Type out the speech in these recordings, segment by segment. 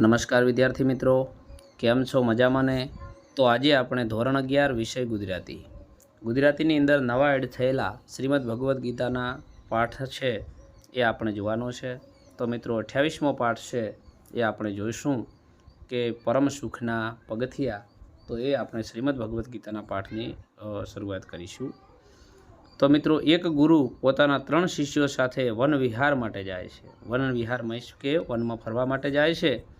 નમસ્કાર વિદ્યાર્થી મિત્રો, કેમ છો? મજામાં ને? તો આજે આપણે ધોરણ અગિયાર વિષય ગુજરાતી. ગુજરાતીની અંદર નવા એડ થયેલા શ્રીમદ ભગવદ્ ગીતાના પાઠ છે એ આપણે જોવાનો છે. તો મિત્રો, અઠ્યાવીસમો પાઠ છે એ આપણે જોઈશું કે પરમ સુખના પગથિયા. તો એ આપણે શ્રીમદ ભગવદ્ ગીતાના પાઠની શરૂઆત કરીશું. તો મિત્રો, એક ગુરુ પોતાના ત્રણ શિષ્યો સાથે વન વિહાર માટે જાય છે. વન વિહાર means કે વનમાં ફરવા માટે જાય છે.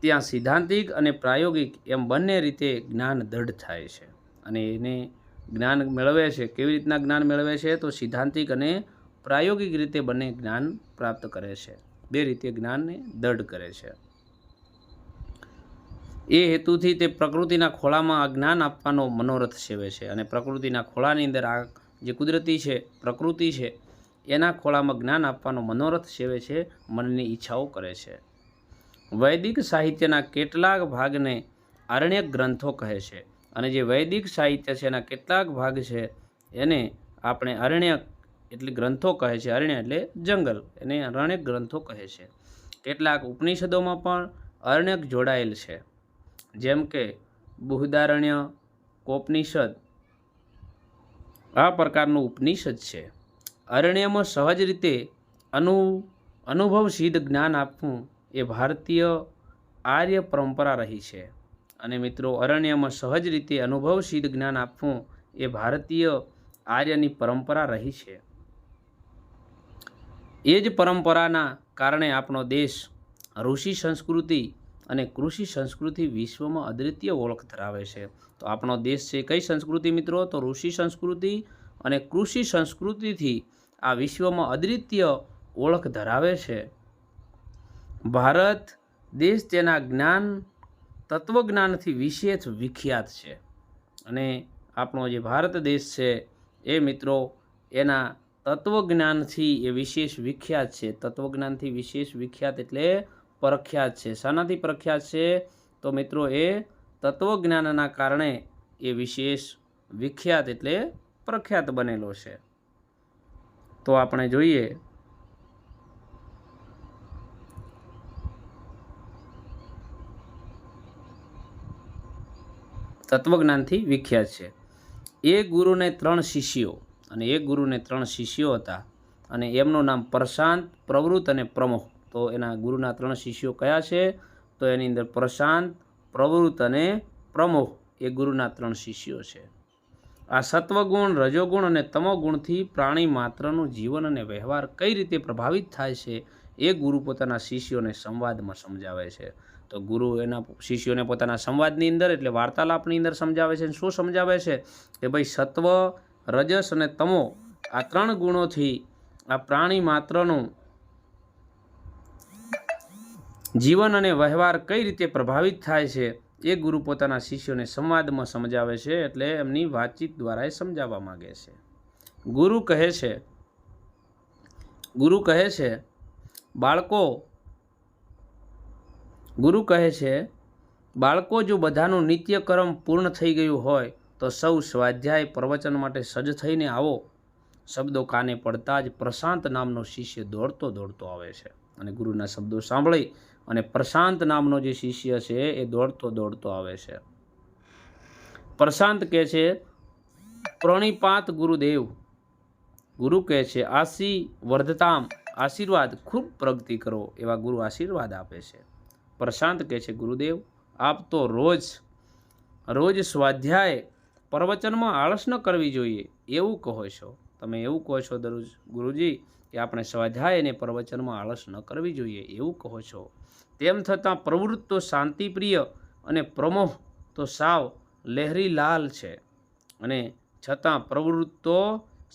ત્યાં સિદ્ધાંતિક અને પ્રાયોગિક એમ બંને રીતે જ્ઞાન દઢ થાય છે. અને એને જ્ઞાન મેળવે છે, કેવી રીતના જ્ઞાન મેળવે છે? તો સિદ્ધાંતિક અને પ્રાયોગિક રીતે બંને જ્ઞાન પ્રાપ્ત કરે છે. બે રીતે જ્ઞાનને દઢ કરે છે. એ હેતુથી તે પ્રકૃતિના ખોળામાં આ જ્ઞાન આપવાનો મનોરથ સેવે છે. અને પ્રકૃતિના ખોળાની અંદર આ જે કુદરતી છે, પ્રકૃતિ છે, એના ખોળામાં જ્ઞાન આપવાનો મનોરથ સેવે છે, મનની ઈચ્છાઓ કરે છે. વૈદિક સાહિત્યના કેટલાક ભાગને આરણ્યક ગ્રંથો કહે છે. અને જે વૈદિક સાહિત્ય છે એના કેટલાક ભાગ છે, એને આપણે અરણ્યક એટલે ગ્રંથો કહે છે. અરણ્ય એટલે જંગલ, એને અરણ્યક ગ્રંથો કહે છે. કેટલાક ઉપનિષદોમાં પણ અરણ્યક જોડાયેલ છે. જેમ કે બૃહદારણ્ય કોપનિષદ, આ પ્રકારનું ઉપનિષદ છે. અરણ્યમાં સહજ રીતે અનુ અનુભવ સિદ્ધ જ્ઞાન આપવું એ ભારતીય આર્ય પરંપરા રહી છે. અને મિત્રો, અરણ્યમાં સહજ રીતે અનુભવસિદ્ધ જ્ઞાન આપવું એ ભારતીય આર્યની પરંપરા રહી છે. એ જ પરંપરાના કારણે આપણો દેશ ઋષિ સંસ્કૃતિ અને કૃષિ સંસ્કૃતિ વિશ્વમાં અદ્વિતીય ઓળખ ધરાવે છે. તો આપણો દેશ છે કઈ સંસ્કૃતિ મિત્રો? તો ઋષિ સંસ્કૃતિ અને કૃષિ સંસ્કૃતિથી આ વિશ્વમાં અદ્વિતીય ઓળખ ધરાવે છે. ભારત દેશ તેના જ્ઞાન, તત્વજ્ઞાનથી વિશેષ વિખ્યાત છે. અને આપણો જે ભારત દેશ છે, એ મિત્રો, એના તત્વજ્ઞાનથી એ વિશેષ વિખ્યાત છે. તત્વજ્ઞાનથી વિશેષ વિખ્યાત એટલે પ્રખ્યાત છે. શાનાથી પ્રખ્યાત છે? તો મિત્રો, એ તત્વજ્ઞાનના કારણે એ વિશેષ વિખ્યાત એટલે પ્રખ્યાત બનેલો છે. તો આપણે જોઈએ તત્વજ્ઞાનથી વિખ્યાત છે. એ ગુરુને ત્રણ શિષ્યો અને એ ગુરુને ત્રણ શિષ્યો હતા અને એમનું નામ પ્રશાંત, પ્રવૃત્ત અને પ્રમુખ તો એના ગુરુના ત્રણ શિષ્યો કયા છે? તો એની અંદર પ્રશાંત, પ્રવૃત્ત અને પ્રમુખ એ ગુરુના ત્રણ શિષ્યો છે. આ સત્વગુણ, રજોગુણ અને તમોગુણથી પ્રાણી માત્રનું જીવન અને વ્યવહાર કઈ રીતે પ્રભાવિત થાય છે એ ગુરુ પોતાના શિષ્યોને સંવાદમાં સમજાવે છે. તો ગુરુ એના શિષ્યોને પોતાના સંવાદની અંદર એટલે વાર્તાલાપની અંદર સમજાવે છે શું સમજાવે છે કે ભાઈ સત્વ, રજસ અને તમો આ ત્રણ ગુણોથી આ પ્રાણી માત્રનું જીવન અને વ્યવહાર કઈ રીતે પ્રભાવિત થાય છે એ ગુરુ પોતાના શિષ્યોને સંવાદમાં સમજાવે છે એટલે એમની વાતચીત દ્વારા એ સમજાવવા માગે છે. ગુરુ કહે છે, ગુરુ કહે છે, બાળકો ગુરુ કહે છે, બાળકો, જો બધાનું નિત્યક્રમ પૂર્ણ થઈ ગયું હોય, તો સૌ સ્વાધ્યાય પ્રવચન માટે સજ્જ થઈને આવો. શબ્દો કાને પડતા જ પ્રશાંત નામનો શિષ્ય દોડતો દોડતો આવે છે. અને ગુરુના શબ્દો સાંભળી અને પ્રશાંત નામનો જે શિષ્ય છે, એ દોડતો દોડતો આવે છે. પ્રશાંત કહે છે, પ્રણિપાત ગુરુદેવ. ગુરુ કહે છે આશી વર્ધતામ આશીર્વાદ, ખૂબ પ્રગતિ કરો. એવા ગુરુ આશીર્વાદ આપે છે. પ્રશાંત કહે છે, ગુરુદેવ, આપ તો રોજ રોજ સ્વાધ્યાય પ્રવચનમાં આળસ ન કરવી જોઈએ. એવું કહો છો. તમે એવું કહો છો દરરોજ, ગુરુજી, કે આપણે સ્વાધ્યાય અને પ્રવચનમાં આળસ ન કરવી જોઈએ. એવું કહો છો. તેમ છતાં પ્રવૃત્ત શાંતિપ્રિય અને પ્રમોહ તો સાવ લહેરી લાલ છે. અને છતાં પ્રવૃત્ત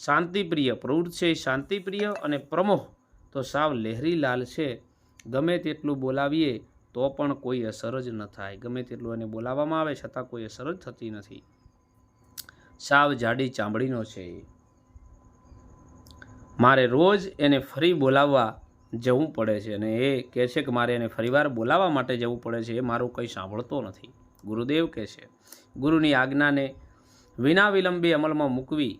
શાંતિપ્રિય, પ્રવૃત્ત છે શાંતિપ્રિય અને પ્રમોહ તો સાવ લહેરી લાલ છે. ગમે તેટલું બોલાવીએ તો પણ કોઈ અસર જ ન થાય. ગમે તેટલું એને બોલાવવામાં આવે છતાં કોઈ અસર જ થતી નથી. સાવ જાડી ચામડીનો છે મારે રોજ એને ફરી બોલાવવા જવું પડે છે અને એ કહે છે કે મારે એને ફરીવાર બોલાવવા માટે જવું પડે છે એ મારું કંઈ સાંભળતો નથી. ગુરુદેવ કહે છે. ગુરુની આજ્ઞાને વિના વિલંબે અમલમાં મૂકવી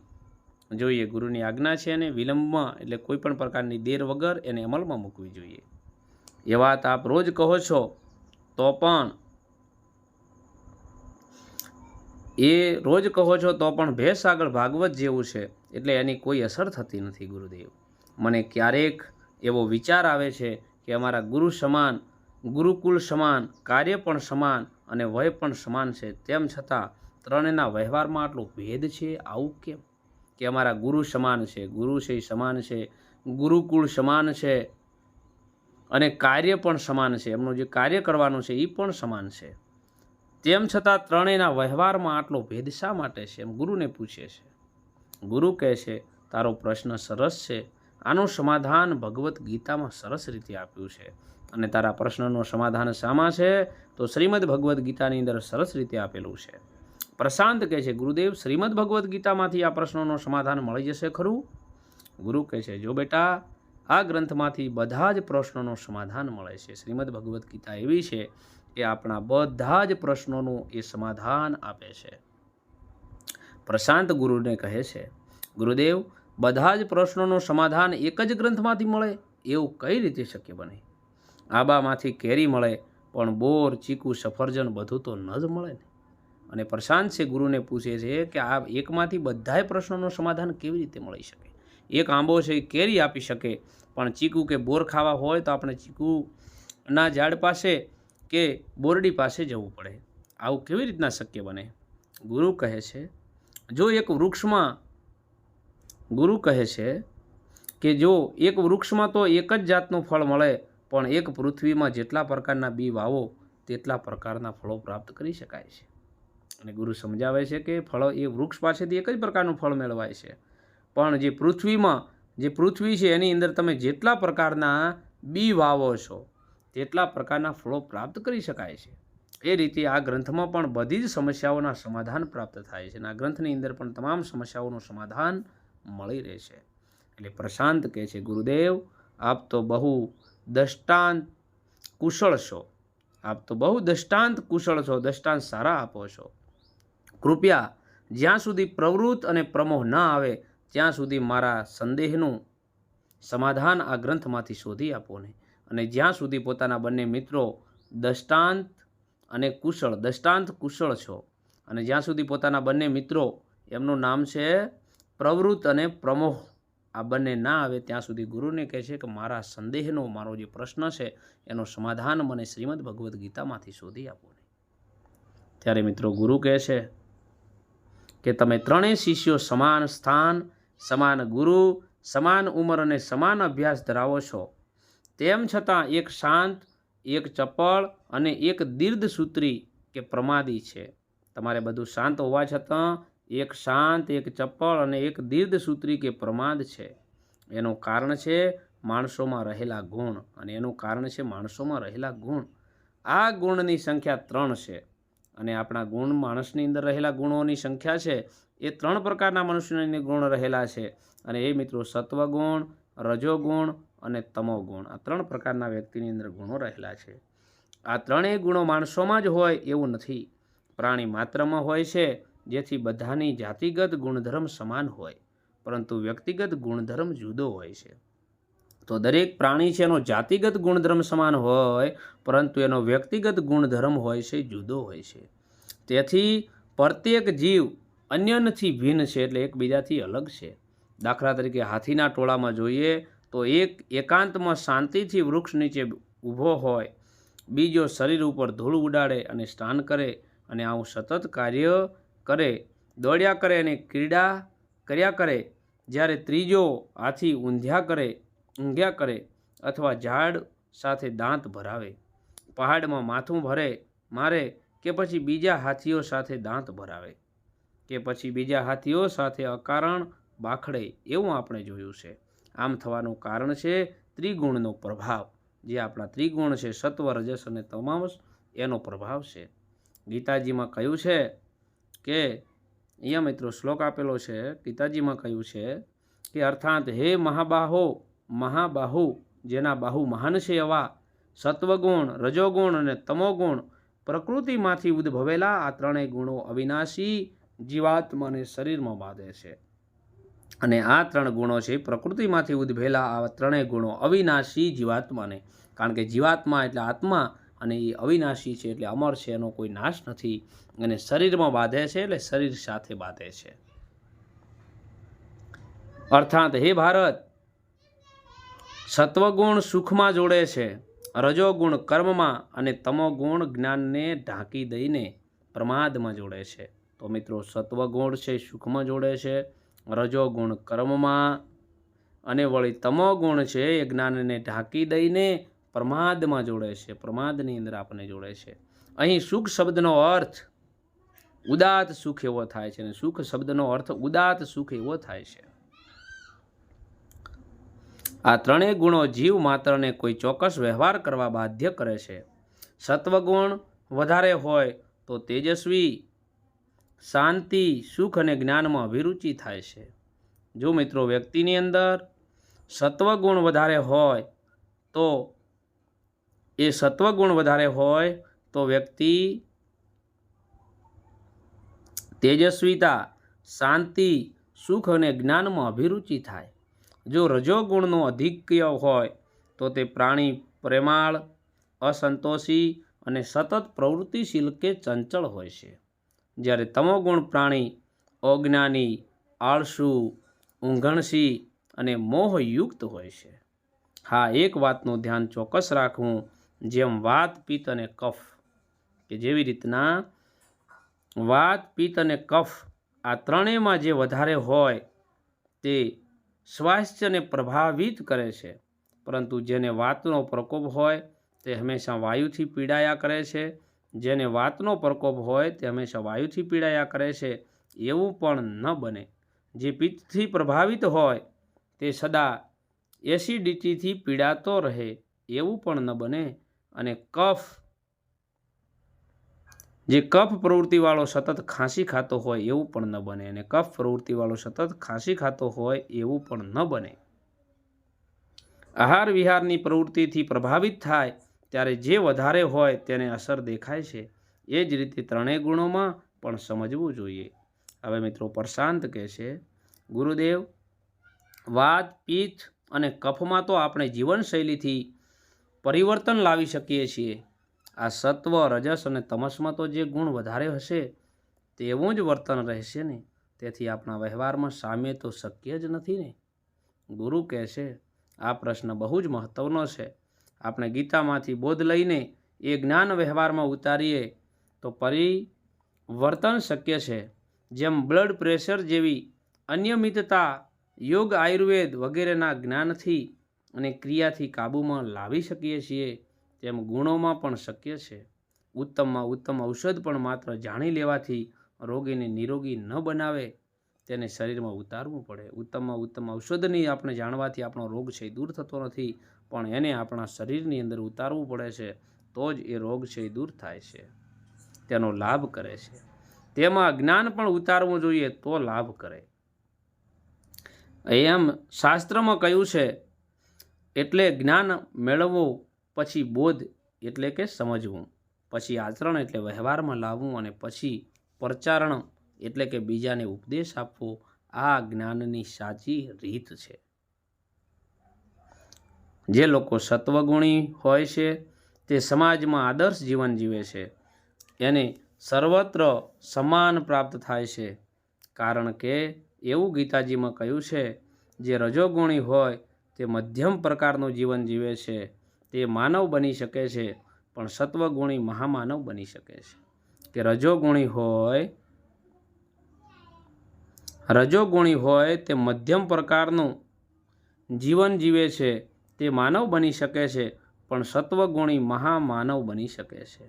જોઈએ. ગુરુની આજ્ઞા છે અને વિલંબમાં એટલે કોઈ પણ પ્રકારની દેર વગર એને અમલમાં મૂકવી જોઈએ. એ વાત આપ રોજ કહો છો, તો પણ એ રોજ કહો છો તો પણ ભેંસ આગળ ભાગવત જેવું છે, એટલે એની કોઈ અસર થતી નથી ગુરુદેવ. મને ક્યારેક એવો વિચાર આવે છે કે અમારા ગુરુ સમાન ગુરુકુળ સમાન, કાર્ય પણ સમાન અને વય પણ સમાન છે, તેમ છતાં ત્રણેયના વ્યવહારમાં આટલો ભેદ છે, આવું કેમ? કે અમારા ગુરુ સમાન છે, ગુરુ છે સમાન છે, ગુરુકુળ સમાન છે અને કાર્ય પણ સમાન છે. એમનું જે કાર્ય કરવાનું છે એ પણ સમાન છે. તેમ છતાં ત્રણેયના વ્યવહારમાં આટલો ભેદ શા માટે છે? એમ ગુરુને પૂછે છે. ગુરુ કહે છે, તારો પ્રશ્ન સરસ છે. આનું સમાધાન ભગવદ્ ગીતામાં સરસ રીતે આપ્યું છે. અને તારા પ્રશ્નનું સમાધાન શામાં છે? તો શ્રીમદ ભગવદ્ ગીતાની અંદર સરસ રીતે આપેલું છે. પ્રશાંત કહે છે, ગુરુદેવ, શ્રીમદ ભગવદ્ ગીતામાંથી આ પ્રશ્નોનું સમાધાન મળી જશે ખરું? ગુરુ કહે છે, જો બેટા આ ગ્રંથમાંથી બધા જ પ્રશ્નોનું સમાધાન મળે છે. શ્રીમદ ભગવદ્ ગીતા એવી છે કે આપણા બધા જ પ્રશ્નોનું એ સમાધાન આપે છે. પ્રશાંત ગુરુને કહે છે, ગુરુદેવ, બધા જ પ્રશ્નોનું સમાધાન એક જ ગ્રંથમાંથી મળે? એવું કઈ રીતે શક્ય બને? આબામાંથી કેરી મળે, પણ બોર, ચીકુ, સફરજન બધું તો ન જ મળે ને. અને પ્રશાંત છે ગુરુને પૂછે છે કે આ એકમાંથી બધાય પ્રશ્નોનું સમાધાન કેવી રીતે મળી શકે? એક આંબો છે એ કેરી આપી શકે પણ ચીકુ કે બોર ખાવા હોય તો આપણે ચીકુના ઝાડ પાસે કે બોરડી પાસે જવું પડે. આવું કેવી રીતના શક્ય બને? ગુરુ કહે છે, જો એક વૃક્ષમાં, ગુરુ કહે છે કે જો એક વૃક્ષમાં તો એક જ જાતનું ફળ મળે, પણ એક પૃથ્વીમાં જેટલા પ્રકારના બી વાવો, તેટલા પ્રકારના ફળો પ્રાપ્ત કરી શકાય છે. અને ગુરુ સમજાવે છે કે ફળો એ વૃક્ષ પાસેથી એક જ પ્રકારનું ફળ મેળવાય છે. પણ જે પૃથ્વીમાં જે પૃથ્વી છે, એની અંદર તમે જેટલા પ્રકારના બી વાવો છો, તેટલા પ્રકારના ફળો પ્રાપ્ત કરી શકાય છે. એ રીતે આ ગ્રંથમાં પણ બધી જ સમસ્યાઓના સમાધાન પ્રાપ્ત થાય છે અને આ ગ્રંથની અંદર પણ તમામ સમસ્યાઓનું સમાધાન મળી રહે છે એટલે પ્રશાંત કહે છે, ગુરુદેવ, આપ તો બહુ દષ્ટાંત કુશળ છો. આપ તો બહુ દષ્ટાંત કુશળ છો, દષ્ટાંત સારા આપો છો. કૃપયા જ્યાં સુધી પ્રવૃત્ત અને પ્રમોહ ન આવે ત્યાં સુધી મારા સંદેહનું સમાધાન આ ગ્રંથમાંથી શોધી આપો ને. અને જ્યાં સુધી પોતાના બંને મિત્રો દષ્ટાંત અને કુશળ, દષ્ટાંત કુશળ છો, અને જ્યાં સુધી પોતાના બંને મિત્રો, એમનું નામ છે પ્રવૃત્ત અને પ્રમોહ, આ બંને ના આવે ત્યાં સુધી ગુરુને કહે છે કે મારા સંદેહનો, મારો જે પ્રશ્ન છે, એનો સમાધાન મને શ્રીમદ ભગવદ્ ગીતામાંથી શોધી આપો ત્યારે મિત્રો ગુરુ કહે છે કે તમે ત્રણેય શિષ્યો સમાન સ્થાન સમાન ગુરુ, સમાન ઉંમર અને સમાન અભ્યાસ ધરાવો છો. તેમ છતાં એક શાંત, એક ચપળ અને એક દીર્ઘસૂત્રી કે પ્રમાદી છે. તમારે બધું શાંત હોવા છતાં એક શાંત, એક ચપળ અને એક દીર્ઘસૂત્રી કે પ્રમાદ છે. એનું કારણ છે માણસોમાં રહેલા ગુણ અને એનું કારણ છે માણસોમાં રહેલા ગુણ. આ ગુણની સંખ્યા ત્રણ છે. અને આપણા ગુણ, માણસની અંદર રહેલા ગુણોની સંખ્યા છે, એ ત્રણ પ્રકારના મનુષ્યની ગુણ રહેલા છે. અને એ મિત્રો સત્વગુણ, રજોગુણ અને તમોગુણ, આ ત્રણ પ્રકારના વ્યક્તિની અંદર ગુણો રહેલા છે. આ ત્રણેય ગુણો માણસોમાં જ હોય એવું નથી. પ્રાણી માત્રમાં હોય છે, જેથી બધાની જાતિગત ગુણધર્મ સમાન હોય, પરંતુ વ્યક્તિગત ગુણધર્મ જુદો હોય છે. તો દરેક પ્રાણી છે એનો જાતિગત ગુણધર્મ સમાન હોય, પરંતુ એનો વ્યક્તિગત ગુણધર્મ હોય છે, જુદો હોય છે. તેથી પ્રત્યેક જીવ અન્યથી ભિન્ન છે એટલે એકબીજાથી અલગ છે. દાખલા તરીકે હાથીના ટોળામાં જોઈએ તો એક એકાંતમાં શાંતિથી વૃક્ષ નીચે ઊભો હોય, બીજો શરીર ઉપર ધૂળ ઉડાડે અને સ્નાન કરે અને આવું સતત કાર્ય કરે, દોડ્યા કરે અને ક્રીડા કર્યા કરે, જ્યારે ત્રીજો હાથી ઊંધ્યા કરે ઊંઘ્યા કરે અથવા ઝાડ સાથે દાંત ભરાવે. પહાડમાં માથું ભરે, મારે કે પછી બીજા હાથીઓ સાથે દાંત ભરાવે. કે પછી બીજા હાથીઓ સાથે અકારણ બાખડે એવું આપણે જોયું છે. આમ થવાનું કારણ છે ત્રિગુણનો પ્રભાવ. જે આપણા ત્રિગુણ છે સત્વ, રજસ અને તમામ એનો પ્રભાવ છે. ગીતાજીમાં કહ્યું છે કે, અહીંયા મિત્રો શ્લોક આપેલો છે, ગીતાજીમાં કહ્યું છે કે અર્થાત, હે મહાબાહો મહાબાહુ, જેના બાહુ મહાન છે એવા સત્વગુણ, રજોગુણ અને તમોગુણ પ્રકૃતિમાંથી ઉદ્ભવેલા આ ત્રણેય ગુણો અવિનાશી જીવાત્માને શરીરમાં બાંધે છે. અને આ ત્રણ ગુણો છે પ્રકૃતિમાંથી ઉદ્ભવેલા આ ત્રણેય ગુણો અવિનાશી જીવાત્માને. કારણ કે જીવાત્મા એટલે આત્મા અને એ અવિનાશી છે એટલે અમર છે, એનો કોઈ નાશ નથી. અને શરીરમાં બાંધે છે એટલે શરીર સાથે બાંધે છે. અર્થાત, હે ભારત સત્વગુણ સુખમાં જોડે છે. રજોગુણ કર્મમાં અને તમોગુણ જ્ઞાનને ઢાંકી દઈને પ્રમાદમાં જોડે છે. તો મિત્રો, સત્વગુણ છે, સુખમાં જોડે છે. રજોગુણ કર્મમાં અને વળી તમોગુણ છે, એ જ્ઞાનને ઢાંકી દઈને પ્રમાદમાં જોડે છે. પ્રમાદની અંદર આપણને જોડે છે. અહીં સુખ શબ્દનો અર્થ ઉદાત સુખ એવો થાય છે અને સુખ શબ્દનો અર્થ ઉદાત સુખ એવો થાય છે. આ ત્રણેય ગુણો જીવ માત્રને કોઈ ચોક્કસ વ્યવહાર કરવા બાધ્ય કરે છે. સત્વગુણ વધારે હોય તો તેજસ્વી, શાંતિ, સુખ અને જ્ઞાનમાં અભિરુચિ થાય છે. જો મિત્રો વ્યક્તિની અંદર સત્વગુણ વધારે હોય તો, એ સત્વગુણ વધારે હોય તો વ્યક્તિ તેજસ્વીતા, શાંતિ, સુખ અને જ્ઞાનમાં અભિરુચિ થાય. જો રજોગુણનો અધિક્ય હોય, તો તે પ્રાણી પ્રેમાળ, અસંતોષી અને સતત પ્રવૃત્તિશીલ કે ચંચળ હોય છે. જ્યારે તમોગુણ પ્રાણી અજ્ઞાની, આળસુ ઊંઘણસી અને મોહયુક્ત હોય છે. હા, એક વાતનું ધ્યાન ચોક્કસ રાખવું, જેમ વાત, પિત્ત અને કફ, કે જેવી રીતના વાત, પિત્ત અને કફ આ ત્રણેયમાં જે વધારે હોય તે સ્વાસ્થ્યને પ્રભાવિત કરે છે. પરંતુ જેને વાતનો પ્રકોપ હોય, તે હંમેશા વાયુથી પીડાયા કરે છે. જેને વાતનો પ્રકોપ હોય, તે હંમેશા વાયુથી પીડાયા કરે છે. એવું પણ ન બને. જે પિત્તથી પ્રભાવિત હોય, તે સદા એસિડિટીથી પીડાતો રહે. એવું પણ ન બને. અને કફ જે કફ પ્રવૃત્તિવાળો સતત ખાંસી ખાતો હોય એવું પણ ન બને અને કફ પ્રવૃત્તિવાળો સતત ખાંસી ખાતો હોય એવું પણ ન બને. આહાર વિહારની પ્રવૃત્તિથી પ્રભાવિત થાય ત્યારે જે વધારે હોય તેને અસર દેખાય છે. એ જ રીતે ત્રણેય ગુણોમાં પણ સમજવું જોઈએ. હવે મિત્રો પ્રશાંત કહે છે, ગુરુદેવ, વાત પિત્ત અને કફમાં તો આપણે જીવનશૈલીથી પરિવર્તન લાવી શકીએ છીએ. આ સત્વ, રજસ અને તમસમાં તો જે ગુણ વધારે હશે, તેવું જ વર્તન રહેશે ને? તેથી આપણા વ્યવહારમાં સામે તો શક્ય જ નથી ને? ગુરુ કહે છે આ પ્રશ્ન બહુ જ મહત્વનો છે. આપણે ગીતામાંથી બોધ લઈને એ જ્ઞાન વ્યવહારમાં ઉતારીએ તો પરિવર્તન શક્ય છે. જેમ બ્લડ પ્રેશર જેવી અનિયમિતતા, યોગ આયુર્વેદ વગેરેના જ્ઞાનથી અને ક્રિયાથી કાબૂમાં લાવી શકીએ છીએ તેમ ગુણોમાં પણ શક્ય છે. ઉત્તમમાં ઉત્તમ ઔષધ પણ માત્ર જાણી લેવાથી રોગીને નિરોગી ન બનાવે, તેને શરીરમાં ઉતારવું પડે. ઉત્તમમાં ઉત્તમ ઔષધની આપણે જાણવાથી આપણો રોગ છે દૂર થતો નથી, પણ એને આપણા શરીરની અંદર ઉતારવું પડે છે, તો જ એ રોગ છે દૂર થાય છે. તેનો લાભ કરે છે. તેમાં જ્ઞાન પણ ઉતારવું જોઈએ તો લાભ કરે. એમ શાસ્ત્રમાં કહ્યું છે, એટલે જ્ઞાન મેળવવું પછી બોધ એટલે કે સમજવું, પછી આચરણ એટલે વ્યવહારમાં લાવવું અને પછી પ્રચારણ એટલે કે બીજાને ઉપદેશ આપવો, આ જ્ઞાનની સાચી રીત છે. જે લોકો સત્વગુણી હોય છે, તે સમાજમાં આદર્શ જીવન જીવે છે. એને સર્વત્ર સમાન પ્રાપ્ત થાય છે. કારણ કે એવું ગીતાજીમાં કહ્યું છે, જે રજોગુણી હોય, તે મધ્યમ પ્રકારનું જીવન જીવે છે. તે માનવ બની શકે છે, પણ સત્વગુણી મહામાનવ બની શકે છે. કે રજોગુણી હોય રજોગુણી હોય તે મધ્યમ પ્રકારનું જીવન જીવે છે, તે માનવ બની શકે છે, પણ સત્વગુણી મહામાનવ બની શકે છે.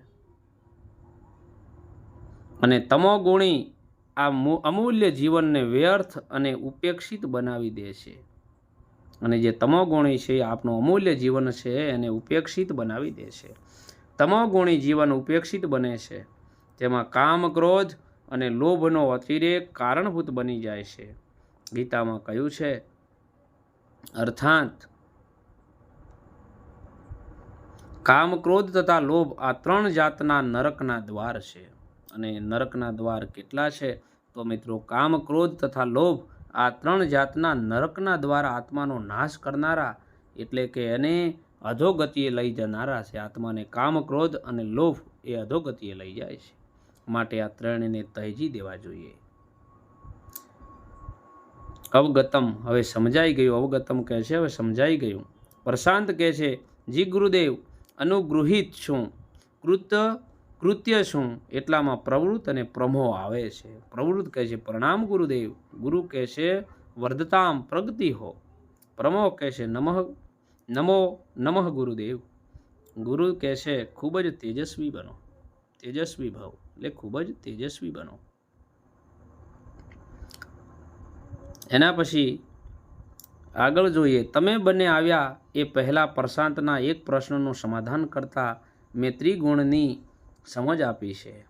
અને તમોગુણી આ અમૂલ્ય જીવનને વ્યર્થ અને ઉપેક્ષિત બનાવી દે છે. અને જે તમોગુણી છે એ આપણું અમૂલ્ય જીવન છે એને ઉપેક્ષિત બનાવી દે છે. તમોગુણી જીવન ઉપેક્ષિત બને છે. તેમાં કામ ક્રોધ અને લોભનો અતિરેક કારણભૂત બની જાય છે. ગીતામાં કહ્યું છે, અર્થાત, કામ ક્રોધ તથા લોભ આ ત્રણ જાતના નરકના દ્વાર છે. અને નરકના દ્વાર કેટલા છે? તો મિત્રો, કામ ક્રોધ તથા લોભ આ ત્રણ જાતના નરકના દ્વારા આત્માનો નાશ કરનારા, એટલે કે એને અધોગતિએ લઈ જનારા છે. આત્માને કામ, ક્રોધ અને લોભ એ અધોગતિએ લઈ જાય છે. માટે આ ત્રણેયને તહેજી દેવા જોઈએ. અવગતમ, હવે સમજાઈ ગયું. અવગતમ કહે છે, હવે સમજાઈ ગયું. પ્રશાંત કહે છે, જી ગુરુદેવ, અનુગૃહિત છું. કૃત કૃત્ય શું? એટલામાં પ્રવૃત્ત અને પ્રમો આવે છે. પ્રવૃત્ત કહે છે, પ્રણામ ગુરુદેવ. ગુરુ કહે છે, વર્ધતામ પ્રગતિ હો. પ્રમો કહે છે, નમઃ, નમો, નમઃ ગુરુદેવ. ગુરુ કહે છે, ખૂબ જ તેજસ્વી બનો. તેજસ્વી ભાવ, એટલે ખૂબ જ તેજસ્વી બનો. એના પછી આગળ જોઈએ, તમે બંને આવ્યા એ પહેલાં પ્રશાંતના એક પ્રશ્નનું સમાધાન કરતા મેં ત્રિગુણની સમજ આપી છે.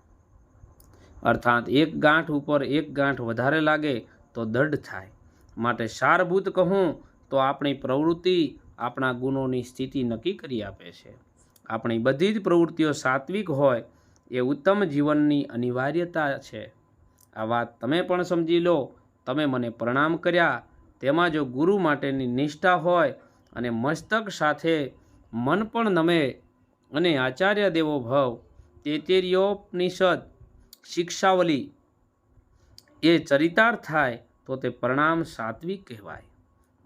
અર્થાત એક ગાંઠ ઉપર એક ગાંઠ વધારે લાગે તો દઢ થાય. માટે સારભૂત કહું તો આપણી પ્રવૃત્તિ આપણા ગુણોની સ્થિતિ નક્કી કરી આપે છે. આપણી બધી જ પ્રવૃત્તિઓ સાત્વિક હોય એ ઉત્તમ જીવનની અનિવાર્યતા છે. આ વાત તમે પણ સમજી લો. તમે મને પ્રણામ કર્યા. તેમાં જો ગુરુ માટેની નિષ્ઠા હોય અને મસ્તક સાથે મન પણ નમે અને આચાર્ય દેવો ભવ તેતેર્યોપનિષદ શિક્ષાવલી એ ચરિતાર્થ થાય તો તે પરણામ સાત્વિક કહેવાય.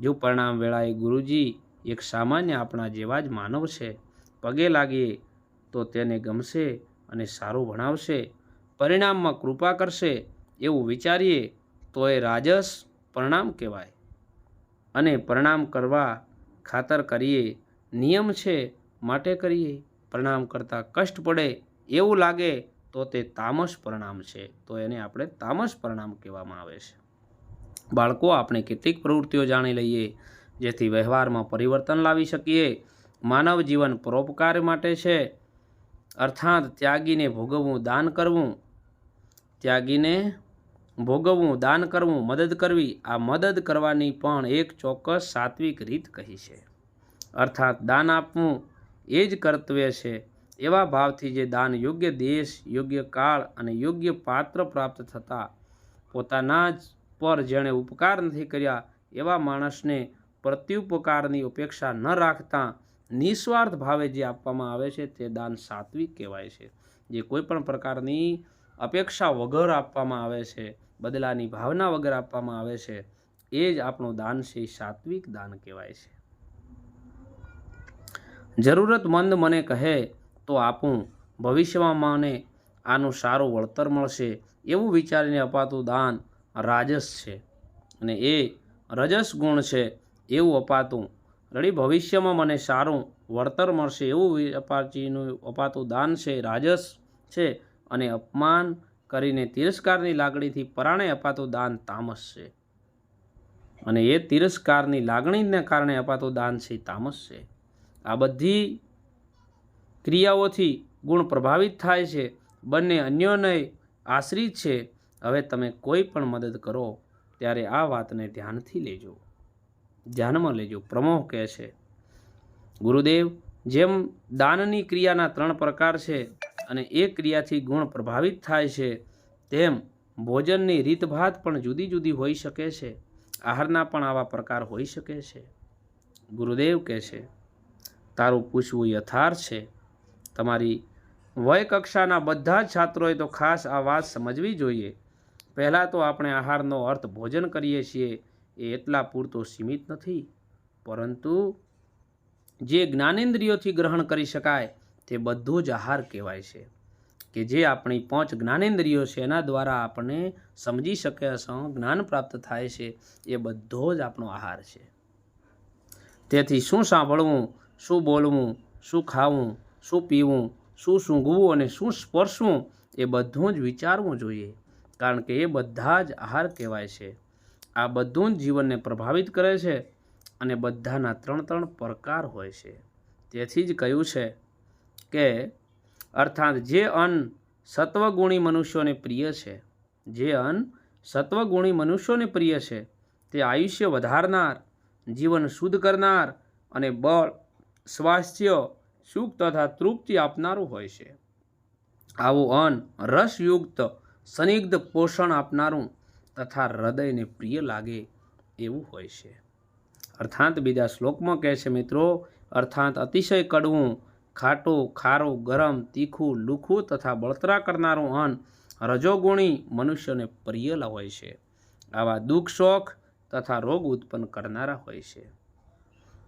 જો પરિણામ વેળાએ ગુરુજી એક સામાન્ય આપણા જેવા જ માનવ છે, પગે લાગીએ તો તેને ગમશે અને સારું ભણાવશે, પરિણામમાં કૃપા કરશે એવું વિચારીએ તો એ રાજસ પરણામ કહેવાય. અને પરણામ કરવા ખાતર કરીએ, નિયમ છે, માટે કરીએ, પ્રણામ કરતાં કષ્ટ પડે એવું લાગે તો તે તામસ પરિણામ છે. તો એને આપણે તામસ પરિણામ કહેવામાં આવે છે. બાળકો, આપણે કેટલીક પ્રવૃત્તિઓ જાણી લઈએ, જેથી વ્યવહારમાં પરિવર્તન લાવી શકીએ. માનવ જીવન પરોપકાર માટે છે. અર્થાત, ત્યાગીને ભોગવવું, દાન કરવું. ત્યાગીને ભોગવવું, દાન કરવું, મદદ કરવી, આ મદદ કરવાની પણ એક ચોક્કસ સાત્વિક રીત કહી છે. અર્થાત, દાન આપવું એ જ કર્તવ્ય છે એવા ભાવથી જે દાન યોગ્ય દેશ, યોગ્ય કાળ અને યોગ્ય પાત્ર પ્રાપ્ત થતાં પોતાના જ પર જેણે ઉપકાર નથી કર્યા, એવા માણસને પ્રત્યુપકારની અપેક્ષા ન રાખતા નિસ્વાર્થ ભાવે જે આપવામાં આવે છે તે દાન સાત્વિક કહેવાય છે. જે કોઈપણ પ્રકારની અપેક્ષા વગર આપવામાં આવે છે, બદલાની ભાવના વગર આપવામાં આવે છે, એ જ આપણું દાન છે, એ સાત્વિક દાન કહેવાય છે. જરૂરતમંદ મને કહે તો આપું, ભવિષ્યમાં મને આનું સારું વળતર મળશે એવું વિચારીને અપાતું દાન રાજસ છે. અને એ રજસ ગુણ છે એવું અપાતું. રડી, ભવિષ્યમાં મને સારું વળતર મળશે એવું અપાચીનું અપાતું દાન છે, રાજસ છે. અને અપમાન કરીને તિરસ્કારની લાગણીથી પરાણે અપાતું દાન તામસ છે. અને એ તિરસ્કારની લાગણીને કારણે અપાતું દાન છે, તામસ છે. આ બધી ક્રિયાઓથી ગુણ પ્રભાવિત થાય છે. બંને અન્યોને આશ્રિત છે. હવે તમે કોઈ પણ મદદ કરો, ત્યારે આ વાતને ધ્યાનથી લેજો. ધ્યાનમાં લેજો. પ્રમોહ કહે છે. ગુરુદેવ, જેમ દાનની ક્રિયાના ત્રણ પ્રકાર છે અને એ ક્રિયાથી ગુણ પ્રભાવિત થાય છે, તેમ ભોજનની રીતભાત પણ જુદી જુદી હોઈ શકે છે. આહારના પણ આવા પ્રકાર હોઈ શકે છે. ગુરુદેવ કહે છે, તારું પૂછવું યથાર્થ છે. તમારી વય કક્ષાના બધા જ છાત્રોએ તો ખાસ આ વાત સમજવી જોઈએ. પહેલાં તો આપણે આહારનો અર્થ ભોજન કરીએ છીએ, એ એટલા પૂરતો સીમિત નથી. પરંતુ જે જ્ઞાનેન્દ્રિયોથી ગ્રહણ કરી શકાય, તે બધું જ આહાર કહેવાય છે. કે જે આપણી પાંચ જ્ઞાનેન્દ્રિયો છે, એના દ્વારા આપણે સમજી શકે જ્ઞાન પ્રાપ્ત થાય છે, એ બધો જ આપણો આહાર છે. તેથી શું સાંભળવું, શું બોલવું, શું ખાવું શું પીવું, શું સૂંઘવું અને શું સ્પર્શવું એ બધું જ વિચારવું જોઈએ. કારણ કે એ બધા જ આહાર કહેવાય છે. આ બધું જ જીવનને પ્રભાવિત કરે છે અને બધાના ત્રણ ત્રણ પ્રકાર હોય છે. તેથી જ કહ્યું છે કે, અર્થાત જે અન્ન સત્વગુણી મનુષ્યોને પ્રિય છે, જે અન્ન સત્વગુણી મનુષ્યોને પ્રિય છે, તે આયુષ્ય વધારનાર, જીવન શુદ્ધ કરનાર અને બળ, સ્વાસ્થ્ય સુખ તથા તૃપ્તિ આપનારું હોય છે. આવું અન્ન રસયુક્ત, સ્નિગ્ધ પોષણ આપનારું તથા હૃદયને પ્રિય લાગે એવું હોય છે. અર્થાંત બીજા શ્લોકમાં કહે છે, મિત્રો, અર્થાત અતિશય કડવું, ખાટું, ખારું, ગરમ, તીખું, લુખું તથા બળતરા કરનારું અન્ન રજોગુણી મનુષ્યને પ્રિય હોય છે. આવા દુઃખ, શોખ તથા રોગ ઉત્પન્ન કરનારા હોય છે.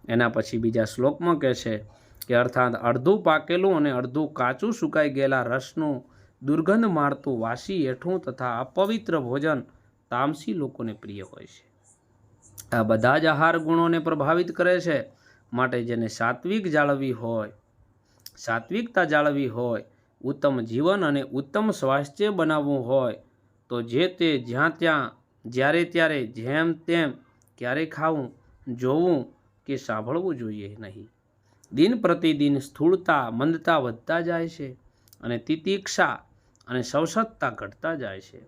એના પછી બીજા શ્લોકમાં કહે છે કે અર્થાત અડધું પાકેલું અને અડધું કાચું સુકાઈ ગયેલા રસનું દુર્ગંધ મારતું વાસી એઠું તથા અપવિત્ર ભોજન તામસી લોકોને પ્રિય હોય છે. આ બધા જ આહાર ગુણોને પ્રભાવિત કરે છે માટે જેને સાત્વિક જાળવવી હોય, સાત્વિકતા જાળવવી હોય, ઉત્તમ જીવન અને ઉત્તમ સ્વાસ્થ્ય બનાવવું હોય, તો જે તે જ્યાં ત્યાં, જ્યારે ત્યારે, જેમ તેમ ક્યારે ખાવું, જોવું કે સાંભળવું જોઈએ નહીં. દિન પ્રતિદિન સ્થૂળતા, મંદતા વધતા જાય છે અને તિતિક્ષા અને સવસત્તા ઘટતા જાય છે.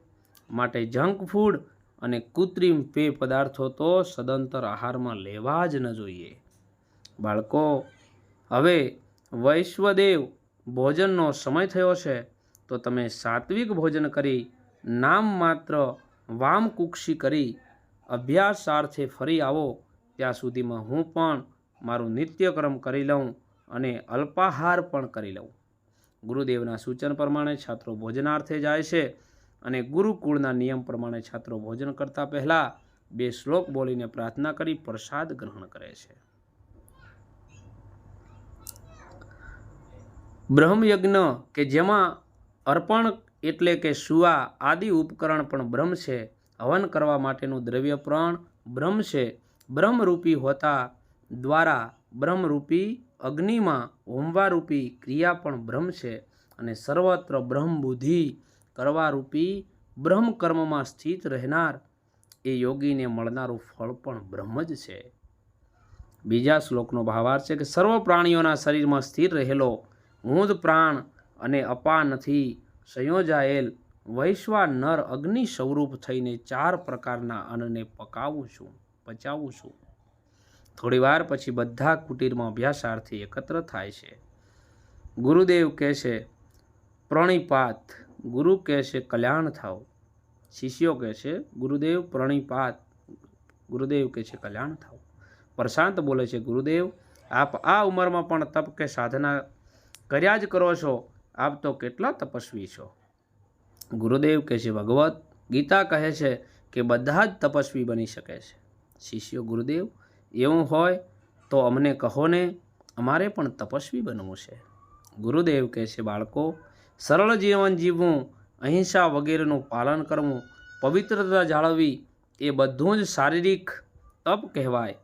માટે જંક ફૂડ અને કૃત્રિમ પેય પદાર્થો તો સદંતર આહારમાં લેવા જ ન જોઈએ. બાળકો, હવે વૈશ્વદેવ ભોજનનો સમય થયો છે, તો તમે સાત્વિક ભોજન કરી, નામ માત્ર વામકુક્ષી કરી કરી, અભ્યાસાર્થે ફરી આવો, ત્યાં સુધીમાં હું પણ મારું નિત્યક્રમ કરી લઉં અને અલ્પાહાર પણ કરી લઉં. ગુરુદેવના સૂચન પ્રમાણે છાત્રો ભોજનાર્થે જાય છે અને ગુરુકુળના નિયમ પ્રમાણે છાત્રો ભોજન કરતા પહેલાં બે શ્લોક બોલીને પ્રાર્થના કરી પ્રસાદ ગ્રહણ કરે છે. બ્રહ્મયજ્ઞ કે જેમાં અર્પણ એટલે કે સુવા આદિ ઉપકરણ પણ બ્રહ્મ છે. હવન કરવા માટેનું દ્રવ્ય પણ બ્રહ્મ છે. બ્રહ્મરૂપી હોતા દ્વારા બ્રહ્મરૂપી અગ્નિમાં હોમવારૂપી ક્રિયા પણ બ્રહ્મ છે અને સર્વત્ર બ્રહ્મબુદ્ધિ કરવારૂપી બ્રહ્મ કર્મમાં સ્થિત રહેનાર એ યોગીને મળનારું ફળ પણ બ્રહ્મ જ છે. બીજા શ્લોકનો ભાવાર્થ છે કે સર્વ પ્રાણીઓના શરીરમાં સ્થિર રહેલો હું પ્રાણ અને અપાનથી સંયોજાયેલ વૈશ્વા નર અગ્નિ સ્વરૂપ થઈને ચાર પ્રકારના અન્નને પકાવું છું, પચાવું છું. થોડી વાર પછી બધા કુટીરમાં અભ્યાસાર્થી એકત્ર થાય છે. ગુરુદેવ કહે છે પ્રણિપાત. ગુરુ કહે છે કલ્યાણ થાવ શિષ્યો કહે છે ગુરુદેવ, પ્રણિપાત. ગુરુદેવ કહે છે કલ્યાણ થાવ પ્રશાંત બોલે છે, ગુરુદેવ, આપ આ ઉંમરમાં પણ તપ કે સાધના કર્યા જ કરો છો? આપ તો કેટલા તપસ્વી છો. ગુરુદેવ કહે છે ભગવત ગીતા કહે છે કે બધા જ તપસ્વી બની શકે છે. શિષ્યો, ગુરુદેવ એવું હોય તો અમને કહો ને, અમારે પણ તપસ્વી બનવું છે. ગુરુદેવ કહે છે, બાળકો, સરળ જીવન જીવવું, અહિંસા વગેરેનું પાલન કરવું, પવિત્રતા જાળવવી, એ બધું જ શારીરિક તપ કહેવાય.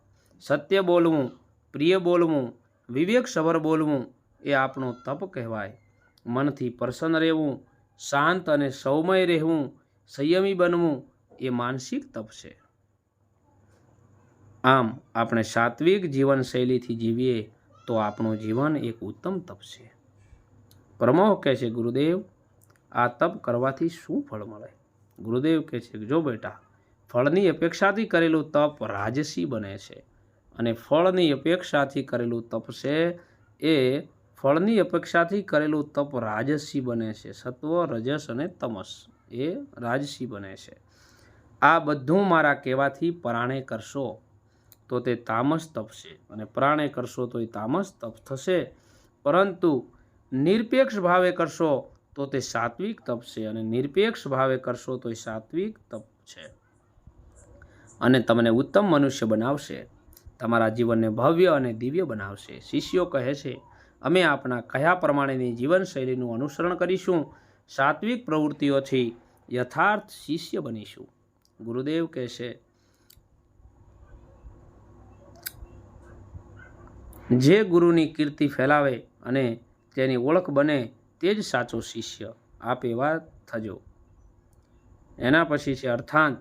સત્ય બોલવું, પ્રિય બોલવું વિવેકસભર બોલવું, એ આપણું તપ કહેવાય. મનથી પ્રસન્ન રહેવું, શાંત અને સૌમય રહેવું, સંયમી બનવું, એ માનસિક તપ છે. આમ આપણે સાત્વિક જીવનશૈલીથી જીવીએ તો આપણું જીવન એક ઉત્તમ તપ છે. પ્રમોહ કહે છે, ગુરુદેવ, આ તપ કરવાથી શું ફળ મળે? ગુરુદેવ કહે છે, જો બેટા, ફળની અપેક્ષાથી કરેલું તપ રાજસી બને છે અને ફળની અપેક્ષાથી કરેલું તપ છે એ ફળની અપેક્ષાથી કરેલું તપ રાજસી બને છે. સત્વ, રજસ અને તમસ એ રાજસી બને છે. આ બધું મારા કહેવાથી પરાણે કરશો. તો તે તામસ તપશે. અને પ્રાણે કરશો તો એ તામસ તપ થશે. પરંતુ નિરપેક્ષ ભાવે કરશો તો તે સાત્વિક તપ છે અને નિરપેક્ષ ભાવે કરશો તો એ સાત્વિક તપ છે. અને તમને ઉત્તમ મનુષ્ય બનાવશે. તમારા જીવનને ભવ્ય અને દિવ્ય બનાવશે. શિષ્યો કહે છે, અમે આપણા કયા પ્રમાણેની જીવનશૈલીનું અનુસરણ કરીશું. સાત્વિક પ્રવૃત્તિઓથી યથાર્થ શિષ્ય બનીશું. ગુરુદેવ કહે જે ગુરુની કીર્તિ ફેલાવે અને તેની ઓળખ બને તે જ સાચો શિષ્ય આપ એવા થજો. એના પછી છે અર્થાંત.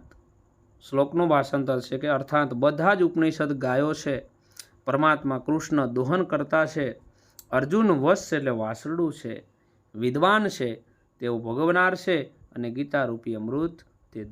શ્લોકનું ભાષાંતર છે કે અર્થાંત બધા જ ઉપનિષદ ગાયો છે. પરમાત્મા કૃષ્ણ દોહન કરતા છે. અર્જુન વશ એટલે વાસરડું છે. વિદ્વાન છે, તેઓ ભોગવનાર છે અને ગીતા રૂપી અમૃત તે